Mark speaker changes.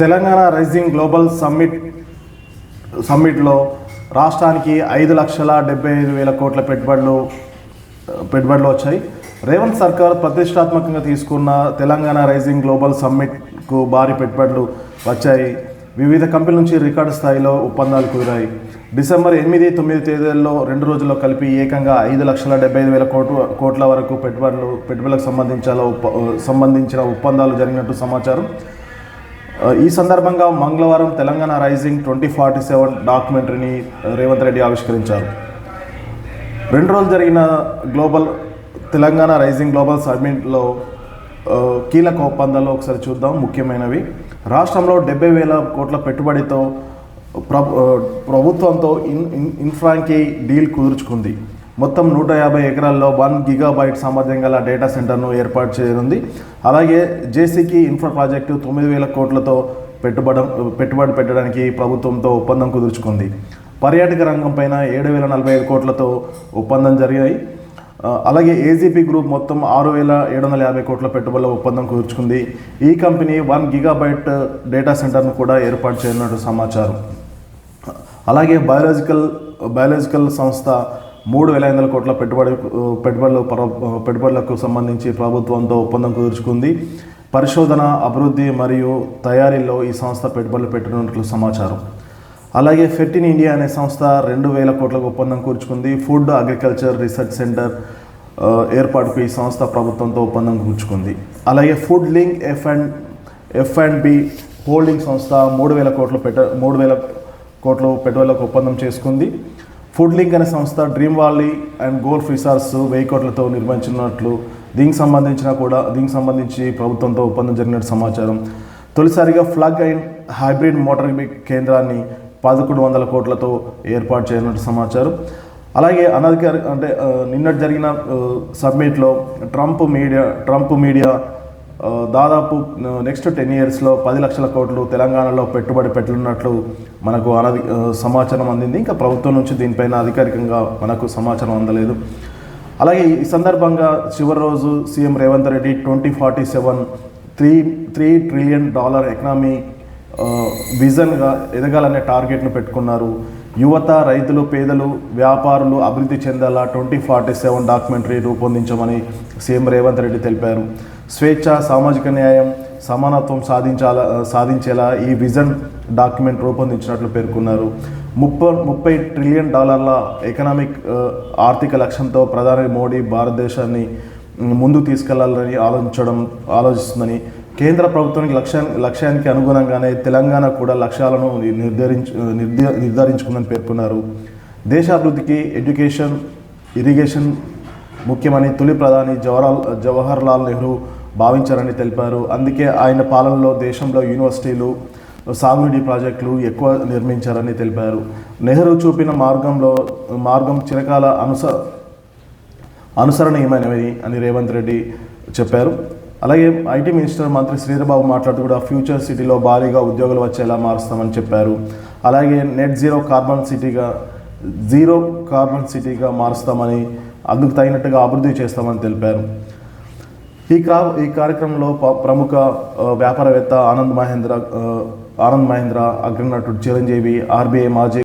Speaker 1: Telangana rising global summit సమ్మిట్లో రాష్ట్రానికి ఐదు లక్షల డెబ్బై ఐదు వేల కోట్ల పెట్టుబడులు పెట్టుబడులు వచ్చాయి. రేవంత్ సర్కార్ ప్రతిష్టాత్మకంగా తీసుకున్న తెలంగాణ రైజింగ్ గ్లోబల్ సమ్మిట్కు భారీ పెట్టుబడులు వచ్చాయి. వివిధ కంపెనీల నుంచి రికార్డు స్థాయిలో ఒప్పందాలు కుదిరాయి డిసెంబర్ ఎనిమిది తొమ్మిది తేదీల్లో రెండు రోజుల్లో కలిపి ఏకంగా ఐదు లక్షల డెబ్బై ఐదు వేల కోట్ల కోట్ల వరకు పెట్టుబడులు పెట్టుబడులకు సంబంధించాల సంబంధించిన ఒప్పందాలు జరిగినట్టు సమాచారం. ఈ సందర్భంగా మంగళవారం Telangana rising twenty forty seven డాక్యుమెంటరీని Revanth Reddy ఆవిష్కరించారు. రెండు రోజులు జరిగిన గ్లోబల్ తెలంగాణ రైజింగ్ గ్లోబల్ సమ్మిట్లో కీలక ఒప్పందాలు ఒకసారి చూద్దాం ముఖ్యమైనవి. రాష్ట్రంలో డెబ్బై వేల కోట్ల పెట్టుబడితో ప్రభుత్వంతో ఇన్ ఇన్ ఇన్ఫ్రాంకీ డీల్ కుదుర్చుకుంది. మొత్తం నూట యాభై ఎకరాల్లో వన్ గిగాబైట్ సామర్థ్యం గల డేటా సెంటర్ను ఏర్పాటు చేయనుంది. అలాగే జేసీకి ఇన్ఫ్రా ప్రాజెక్టు తొమ్మిది వేల కోట్లతో పెట్టుబడి పెట్టుబడి పెట్టడానికి ప్రభుత్వంతో ఒప్పందం కుదుర్చుకుంది. పర్యాటక రంగం పైన ఏడు వేల నలభై ఐదు కోట్లతో ఒప్పందం జరిగాయి. అలాగే ఏజీపీ గ్రూప్ మొత్తం ఆరు వేల ఏడు వందల యాభై కోట్ల పెట్టుబడుల ఒప్పందం కుదుర్చుకుంది. ఈ కంపెనీ వన్ గిగాబైట్ డేటా సెంటర్ను కూడా ఏర్పాటు చేయనున్నట్టు సమాచారం. అలాగే బయాలజికల్ బయాలజికల్ సంస్థ మూడు వేల ఐదు వందల కోట్ల పెట్టుబడి పెట్టుబడులు పెట్టుబడులకు సంబంధించి ప్రభుత్వంతో ఒప్పందం కుదుర్చుకుంది. పరిశోధన అభివృద్ధి మరియు తయారీలో ఈ సంస్థ పెట్టుబడులు పెట్టనున్నట్లు సమాచారం. అలాగే ఫెట్ ఇన్ ఇండియా అనే సంస్థ రెండు వేల కోట్లకు ఒప్పందం కూర్చుకుంది ఫుడ్ అగ్రికల్చర్ రీసెర్చ్ సెంటర్ ఏర్పాటుకు ఈ సంస్థ ప్రభుత్వంతో ఒప్పందం కూర్చుకుంది అలాగే food link F and F and B holding సంస్థ మూడు వేల కోట్లు పెట్ట మూడు వేల కోట్లు పెట్టుబడులకు ఒప్పందం చేసుకుంది. ఫుడ్ లింక్ అనే సంస్థ dream valley and golf resorts వెయ్యి కోట్లతో నిర్మించినట్లు దీనికి సంబంధించిన కూడా దీనికి సంబంధించి ప్రభుత్వంతో ఒప్పందం జరిగినట్టు సమాచారం. తొలిసారిగా ఫ్లగ్ అండ్ హైబ్రిడ్ మోటార్ కేంద్రాన్ని పదకొండు వందల కోట్లతో ఏర్పాటు చేయనున్నట్టు సమాచారం. అలాగే అనధికారి అంటే నిన్నటి జరిగిన సబ్మిట్లో ట్రంప్ మీడియా ట్రంప్ మీడియా దాదాపు నెక్స్ట్ టెన్ ఇయర్స్లో పది లక్షల కోట్లు తెలంగాణలో పెట్టుబడి పెట్టనున్నట్లు మనకు అనధి సమాచారం అందింది. ఇంకా ప్రభుత్వం నుంచి దీనిపైన అధికారికంగా మనకు సమాచారం అందలేదు. అలాగే ఈ సందర్భంగా చివరి రోజు CM Revanth Reddy twenty forty seven three three trillion dollar economy విజన్గా ఎదగాలనే టార్గెట్ను పెట్టుకున్నారు. యువత రైతులు పేదలు వ్యాపారులు అభివృద్ధి చెందేలా ట్వంటీ ఫార్టీ సెవెన్ డాక్యుమెంటరీ రూపొందించమని సీఎం రేవంత్ రెడ్డి తెలిపారు. స్వేచ్ఛ సామాజిక న్యాయం సమానత్వం సాధించాల సాధించేలా ఈ విజన్ డాక్యుమెంట్ రూపొందించినట్లు పేర్కొన్నారు. ముప్పై ముప్పై ట్రిలియన్ డాలర్ల ఎకనామిక్ ఆర్థిక లక్ష్యంతో ప్రధాని మోడీ భారతదేశాన్ని ముందు తీసుకెళ్ళాలని ఆలోచించడం ఆలోచిస్తుందని కేంద్ర ప్రభుత్వానికి లక్ష్యా లక్ష్యానికి అనుగుణంగానే తెలంగాణ కూడా లక్ష్యాలను నిర్ధారించు నిర్ధ నిర్ధారించుకుందని పేర్కొన్నారు. దేశాభివృద్ధికి ఎడ్యుకేషన్ ఇరిగేషన్ ముఖ్యమని తొలి ప్రధాని జవహర్లాల్ జవహర్లాల్ నెహ్రూ భావించారని తెలిపారు. అందుకే ఆయన పాలనలో దేశంలో యూనివర్సిటీలు సాగునీటి ప్రాజెక్టులు ఎక్కువ నిర్మించారని తెలిపారు. నెహ్రూ చూపిన మార్గంలో మార్గం చిరకాల అనుస అనుసరణీయమైనవి అని రేవంత్ రెడ్డి చెప్పారు. అలాగే ఐటీ మినిస్టర్ మంత్రి శ్రీధరబాబు మాట్లాడుతూ కూడా ఫ్యూచర్ సిటీలో భారీగా ఉద్యోగాలు వచ్చేలా మారుస్తామని చెప్పారు. అలాగే నెట్ జీరో కార్బన్ సిటీగా జీరో కార్బన్ సిటీగా మారుస్తామని అందుకు తగినట్టుగా అభివృద్ధి చేస్తామని తెలిపారు. ఈ కా ఈ కార్యక్రమంలో ప- ప్రముఖ వ్యాపారవేత్త ఆనంద్ మహేంద్ర ఆనంద్ మహేంద్ర అగ్రనటుడు చిరంజీవి ఆర్బీఐ మాజీ